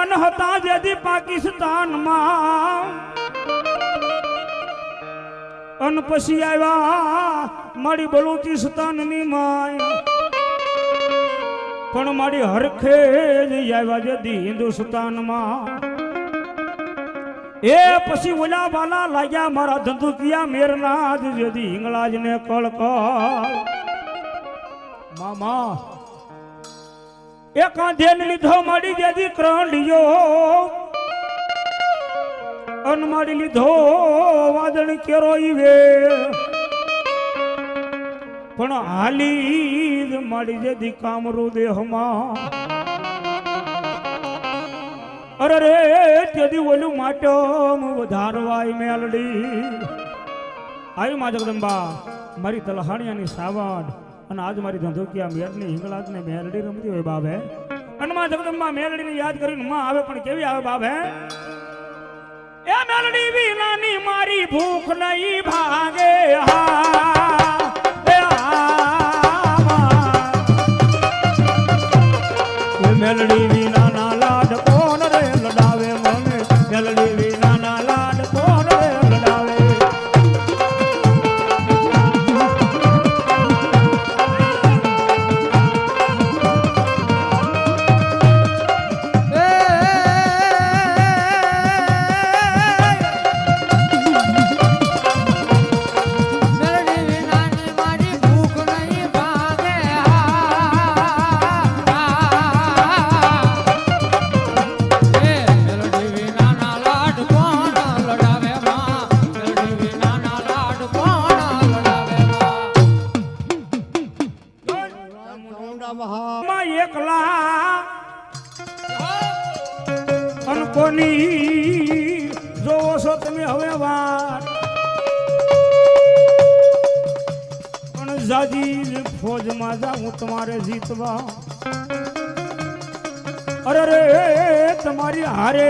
નાન હતા જેથી પાકિસ્તાનમાં અન પછી આવ્યા મારી બલુચિસ્તાનની માય. પણ મારી હરખે જ આવ્યા જેથી હિન્દુસ્તાનમાં. એ પછી ઓલા વાલા લાગ્યા મારા ધંધુકિયા મેરના જ જેથી હિંગળાજ ને કળકળ. મામા એ કાંધે લીધો મારી જેથી ક્રંડિયો અન મારી લીધો વાદળ કેરો ઈવે. પણ હાલી જ માડી જેથી કામરૂ દેહમાં. અરે રે, તેથી ઓલું માટમ વધારવાય મેલડી. આવી મા જગદંબા, મારી તલહાણિયાની સાવડ અને આજ મારી ધંધોકિયા મેળની હિંગળાજને મેરડી રમતી હોય બાબે અને માં જગદંબા મેલડીને યાદ કરીને માં આવે પણ કેવી આવે બાબે એ મેરડી વિનાની મારી ભૂખ નહીં ભાગે, હા. મેલડી માં માં એકલા. અન કોની જોવો છો તમે હવે વાત. પણ જાજી ફોજમાં જાઉં તમારે જીતવા. અરે રે, તમારી હારે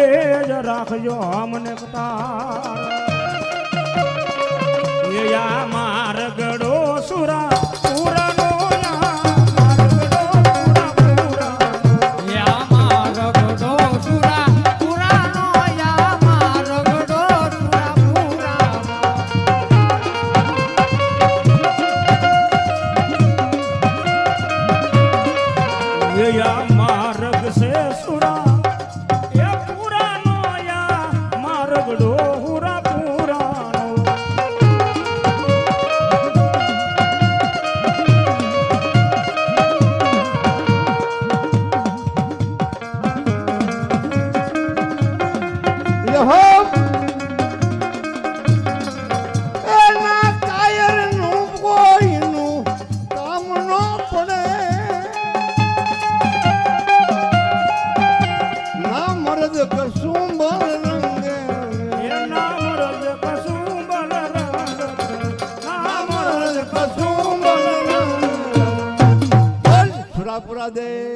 જ રાખજો અમને કતાર. યા એ યા માર્ગ છે સુરા. એ પુરાનો યા માર્ગડો હુરા રજ કસુંબર રંગે નામ રજ કસુંબર નામ રજ કસુંબર રંગે ફરાપુરા દે